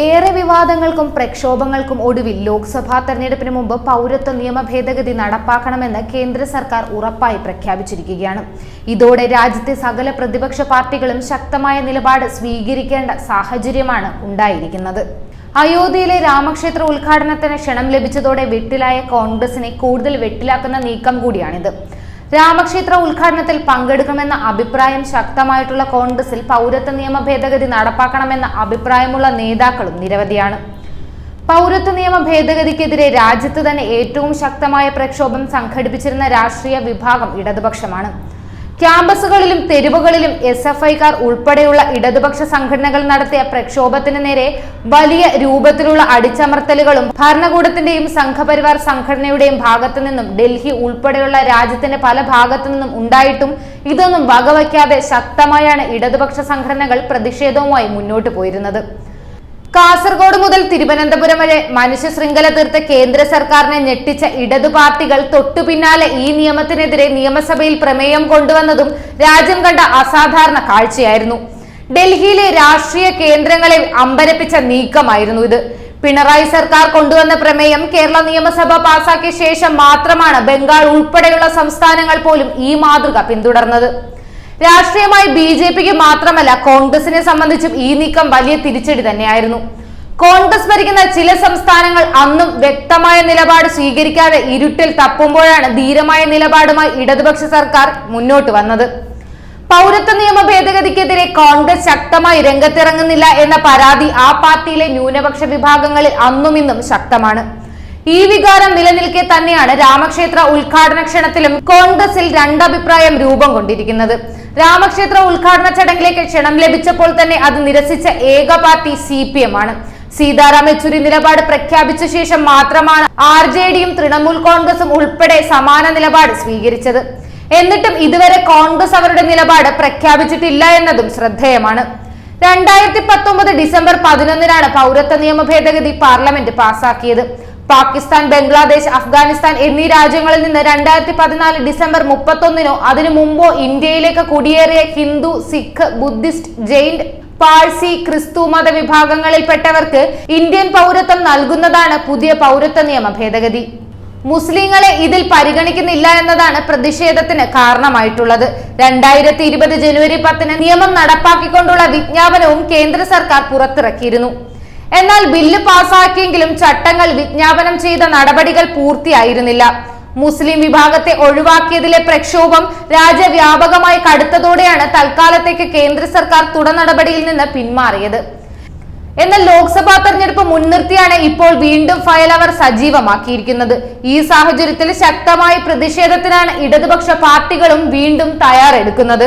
ഏറെ വിവാദങ്ങൾക്കും പ്രക്ഷോഭങ്ങൾക്കും ഒടുവിൽ ലോക്സഭാ തെരഞ്ഞെടുപ്പിന് മുമ്പ് പൗരത്വ നിയമ ഭേദഗതി നടപ്പാക്കണമെന്ന് കേന്ദ്ര സർക്കാർ ഉറപ്പായി പ്രഖ്യാപിച്ചിരിക്കുകയാണ്. ഇതോടെ രാജ്യത്തെ സകല പ്രതിപക്ഷ പാർട്ടികളും ശക്തമായ നിലപാട് സ്വീകരിക്കേണ്ട സാഹചര്യമാണ് ഉണ്ടായിരിക്കുന്നത്. അയോധ്യയിലെ രാമക്ഷേത്ര ഉദ്ഘാടനത്തിന് ക്ഷണം ലഭിച്ചതോടെ വെട്ടിലായ കോൺഗ്രസിനെ കൂടുതൽ വെട്ടിലാക്കുന്ന നീക്കം കൂടിയാണിത്. രാമക്ഷേത്ര ഉദ്ഘാടനത്തിൽ പങ്കെടുക്കുമെന്ന അഭിപ്രായം ശക്തമായിട്ടുള്ള കോൺഗ്രസിൽ പൗരത്വ നിയമ ഭേദഗതി നടപ്പാക്കണമെന്ന അഭിപ്രായമുള്ള നേതാക്കളും നിരവധിയാണ്. പൗരത്വ നിയമ ഭേദഗതിക്കെതിരെ രാജ്യത്ത് തന്നെ ഏറ്റവും ശക്തമായ പ്രക്ഷോഭം സംഘടിപ്പിച്ചിരുന്ന രാഷ്ട്രീയ വിഭാഗം ഇടതുപക്ഷമാണ്. ക്യാമ്പസുകളിലും തെരുവുകളിലും എസ് എഫ് ഐക്കാർ ഉൾപ്പെടെയുള്ള ഇടതുപക്ഷ സംഘടനകൾ നടത്തിയ പ്രക്ഷോഭത്തിന് നേരെ വലിയ രൂപത്തിലുള്ള അടിച്ചമർത്തലുകളും ഭരണകൂടത്തിന്റെയും സംഘപരിവാർ സംഘടനയുടെയും ഭാഗത്തു നിന്നും ഡൽഹി ഉൾപ്പെടെയുള്ള രാജ്യത്തിന്റെ പല ഭാഗത്തു നിന്നും ഉണ്ടായിട്ടും ഇതൊന്നും വകവയ്ക്കാതെ ശക്തമായാണ് ഇടതുപക്ഷ സംഘടനകൾ പ്രതിഷേധവുമായി മുന്നോട്ട് പോയിരുന്നത്. കാസർഗോഡ് മുതൽ തിരുവനന്തപുരം വരെ മനുഷ്യ ശൃംഖല തീർത്ത കേന്ദ്ര സർക്കാരിനെ ഞെട്ടിച്ച ഇടതു പാർട്ടികൾ തൊട്ടുപിന്നാലെ ഈ നിയമത്തിനെതിരെ നിയമസഭയിൽ പ്രമേയം കൊണ്ടുവന്നതും രാജ്യം കണ്ട അസാധാരണ കാഴ്ചയായിരുന്നു. ഡൽഹിയിലെ രാഷ്ട്രീയ കേന്ദ്രങ്ങളെ അമ്പരപ്പിച്ച നീക്കമായിരുന്നു ഇത്. പിണറായി സർക്കാർ കൊണ്ടുവന്ന പ്രമേയം കേരള നിയമസഭ പാസാക്കിയ ശേഷം മാത്രമാണ് ബംഗാൾ ഉൾപ്പെടെയുള്ള സംസ്ഥാനങ്ങൾ പോലും ഈ മാതൃക പിന്തുടർന്നത്. രാഷ്ട്രീയമായി ബി ജെ പിക്ക് മാത്രമല്ല കോൺഗ്രസിനെ സംബന്ധിച്ചും ഈ നീക്കം വലിയ തിരിച്ചടി തന്നെയായിരുന്നു. കോൺഗ്രസ് ഭരിക്കുന്ന ചില സംസ്ഥാനങ്ങൾ അന്നും വ്യക്തമായ നിലപാട് സ്വീകരിക്കാതെ ഇരുട്ടിൽ തപ്പുമ്പോഴാണ് ധീരമായ നിലപാടുമായി ഇടതുപക്ഷ സർക്കാർ മുന്നോട്ട് വന്നത്. പൗരത്വ നിയമ ഭേദഗതിക്കെതിരെ കോൺഗ്രസ് ശക്തമായി രംഗത്തിറങ്ങുന്നില്ല എന്ന പരാതി ആ പാർട്ടിയിലെ ന്യൂനപക്ഷ വിഭാഗങ്ങളിൽ അന്നും ഇന്നും ശക്തമാണ്. ഈ വികാരം നിലനിൽക്കെ തന്നെയാണ് രാമക്ഷേത്ര ഉദ്ഘാടന ക്ഷണത്തിലും കോൺഗ്രസിൽ രണ്ടഭിപ്രായം രൂപം കൊണ്ടിരിക്കുന്നത്. രാമക്ഷേത്ര ഉദ്ഘാടന ചടങ്ങിലേക്ക് ക്ഷണം ലഭിച്ചപ്പോൾ തന്നെ അത് നിരസിച്ച ഏക പാർട്ടി സി പി എം ആണ്. സീതാറാം യെച്ചൂരി നിലപാട് പ്രഖ്യാപിച്ച ശേഷം മാത്രമാണ് ആർ ജെ ഡിയും തൃണമൂൽ കോൺഗ്രസും ഉൾപ്പെടെ സമാന നിലപാട് സ്വീകരിച്ചത്. എന്നിട്ടും ഇതുവരെ കോൺഗ്രസ് അവരുടെ നിലപാട് പ്രഖ്യാപിച്ചിട്ടില്ല എന്നതും ശ്രദ്ധേയമാണ്. രണ്ടായിരത്തി പത്തൊമ്പത് ഡിസംബർ പതിനൊന്നിനാണ് പൗരത്വ നിയമ ഭേദഗതി പാർലമെന്റ് പാസാക്കിയത്. പാകിസ്ഥാൻ ബംഗ്ലാദേശ് അഫ്ഗാനിസ്ഥാൻ എന്നീ രാജ്യങ്ങളിൽ നിന്ന് രണ്ടായിരത്തി പതിനാല് ഡിസംബർ മുപ്പത്തൊന്നിനോ അതിനു മുമ്പോ ഇന്ത്യയിലേക്ക് കുടിയേറിയ ഹിന്ദു സിഖ് ബുദ്ധിസ്റ്റ് ജെയിൻ പാഴ്സി ക്രിസ്തു മത വിഭാഗങ്ങളിൽപ്പെട്ടവർക്ക് ഇന്ത്യൻ പൗരത്വം നൽകുന്നതാണ് പുതിയ പൗരത്വ നിയമ ഭേദഗതി. മുസ്ലിങ്ങളെ ഇതിൽ പരിഗണിക്കുന്നില്ല എന്നതാണ് പ്രതിഷേധത്തിന് കാരണമായിട്ടുള്ളത്. രണ്ടായിരത്തി ഇരുപത് ജനുവരി പത്തിന് നിയമം നടപ്പാക്കിക്കൊണ്ടുള്ള വിജ്ഞാപനവും കേന്ദ്ര സർക്കാർ പുറത്തിറക്കിയിരുന്നു. എന്നാൽ ബില്ല് പാസാക്കിയെങ്കിലും ചട്ടങ്ങൾ വിജ്ഞാപനം ചെയ്ത നടപടികൾ പൂർത്തിയായിരുന്നില്ല. മുസ്ലിം വിഭാഗത്തെ ഒഴിവാക്കിയതിലെ പ്രക്ഷോഭം രാജ്യവ്യാപകമായി കടുത്തതോടെയാണ് തൽക്കാലത്തേക്ക് കേന്ദ്ര സർക്കാർ തുടർ നടപടിയിൽ നിന്ന് പിന്മാറിയത്. എന്നാൽ ലോക്സഭാ തെരഞ്ഞെടുപ്പ് മുൻനിർത്തിയാണ് ഇപ്പോൾ വീണ്ടും ഫയൽ അവർ സജീവമാക്കിയിരിക്കുന്നത്. ഈ സാഹചര്യത്തിൽ ശക്തമായ പ്രതിഷേധത്തിനാണ് ഇടതുപക്ഷ പാർട്ടികളും വീണ്ടും തയ്യാറെടുക്കുന്നത്.